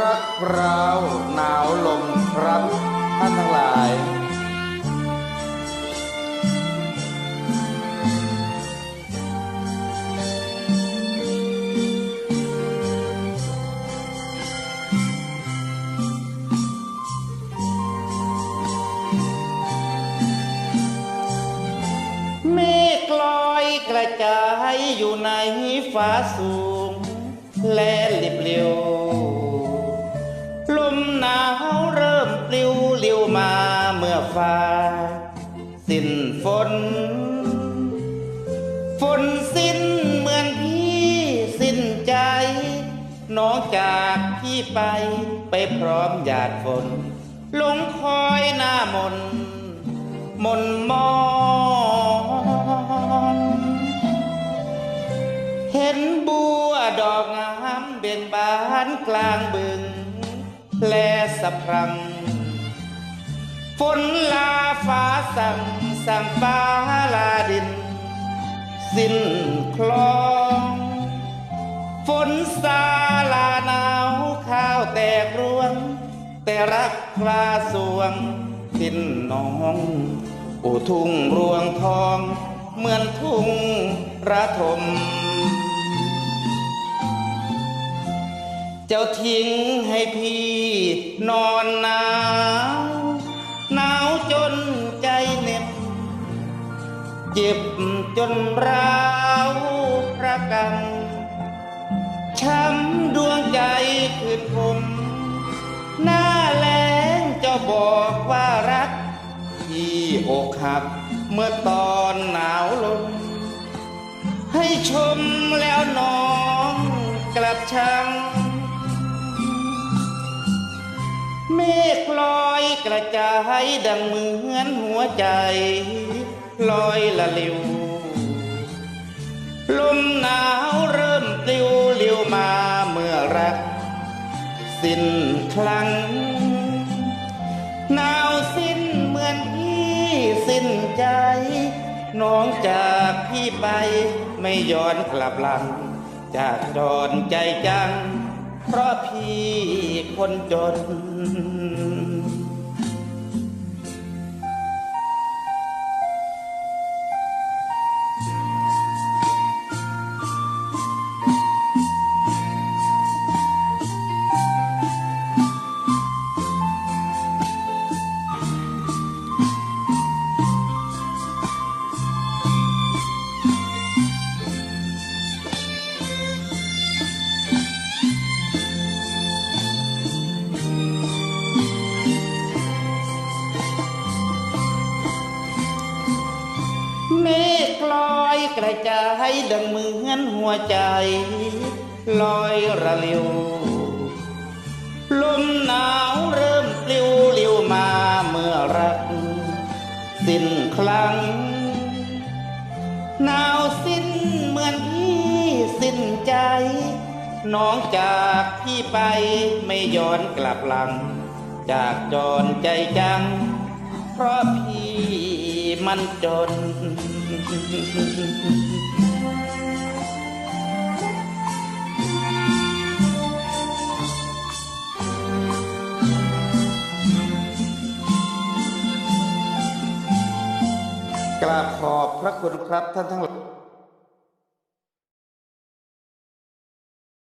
รักเราวหนาวลมครับท่านทั้งหลาย เมฆลอยกระจายอยู่ในฟ้าสูง และลิบเลียว ฟ้า สิ้นฝน ฝนสิ้นเหมือนพี่สิ้นใจ น้องจากพี่ไปไปพร้อมหยาดฝนลงคอยหน้ามน มนมองเห็นบัวดอกงามเบ่งบานกลางบึง แลสะพรัง ฝนลาฟ้าสั่งสั่งฟ้าลาดิน สิ้นคลอง ฝนซาลาหนาวข้าวแตกรวง แต่รักคลาสวง สิ้นน้องโอ้ทุ่งรวงทอง เหมือนทุ่งระทม เจ้าทิ้งให้พี่นอนหนาว เจ็บจนร้าวระกำช้ำดวงใจคืนผม หน้าแลงเจ้าบอกว่ารัก ที่อกหักเมื่อตอนหนาวลมให้ชมแล้วน้องกลับชัง เมฆลอยกระจายดังเหมือนหัวใจ ลอยละลิว ลมหนาวเริ่มปลิวเลียวมาเมื่อรัก สิ้นคลังหนาวสิ้นเหมือนพี่สิ้นใจ น้องจากพี่ไปไม่ย้อนกลับหลัง จากดอนใจจัง เพราะพี่คนจน กระจายดังเหมือนหัวใจลอยระลิวลมหนาวเริ่มปลิวเลียวมาเมื่อรัก สิ้นคลังหนาวสิ้นเหมือนพี่สิ้นใจ น้องจากพี่ไปไม่ย้อนกลับหลัง จากจรใจจัง เพราะพี่มันจน กราบขอบพระคุณครับท่านทั้งหลาย